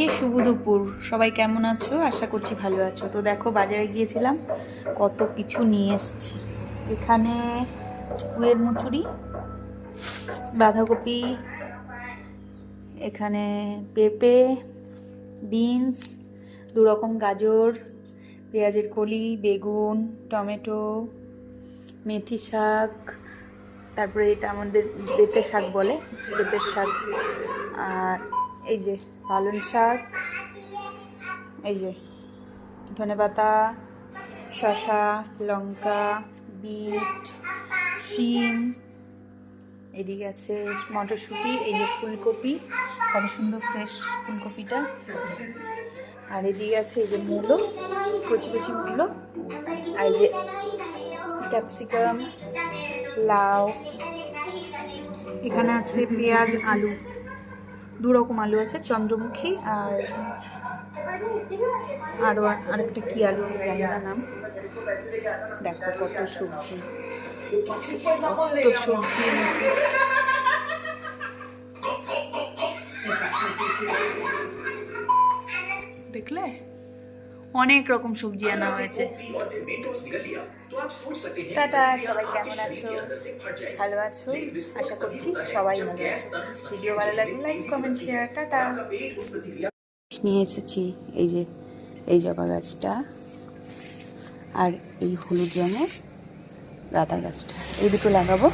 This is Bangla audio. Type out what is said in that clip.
সবাইকে শুভ দুপুর। সবাই কেমন আছো? আশা করছি ভালো আছো। তো দেখো, বাজারে গিয়েছিলাম, কত কিছু নিয়ে এসেছি। এখানে কুয়ের মুচুরি, বাঁধাকপি, এখানে পেঁপে, বিনস দু রকম গাজর, পেঁয়াজের কলি, বেগুন, টমেটো, মেথি শাক, তারপরে এটা আমাদের বেতের শাক বলে, বেতের শাক, আর এই যে, পালং শাক, এই যে ধনেপাতা শসা, লঙ্কা, বিট, শিম, এদিকে আছে মটরশুঁটি, এই যে ফুলকপি, কত সুন্দর ফ্রেশ ফুলকপিটা। আর এদিকে আছে এই যে মূলো, কচি কচি মূলো, আর এই যে ক্যাপসিকাম লাউ, এখানে আছে পেঁয়াজ, আলু। দু রকম আলু আছে, চন্দ্রমুখী আর আরও আরেকটা কি আলু নাম। দেখো কত সবজি। সবজি দেখলে? অনেক রকম সবজি আনা হয়েছে। টাটা, সবাই কেমন আছো? ভালো আছো? আশা করছি সবাই ভালো ভিডিও ভালো লাগলে লাইক, কমেন্ট, শেয়ার, টাটা। নিয়ে এসেছি এই যে, এই জবা গাছটা আর এই হলুদ রঙের গাঁদা গাছটা। এই দুটো লাগাবো।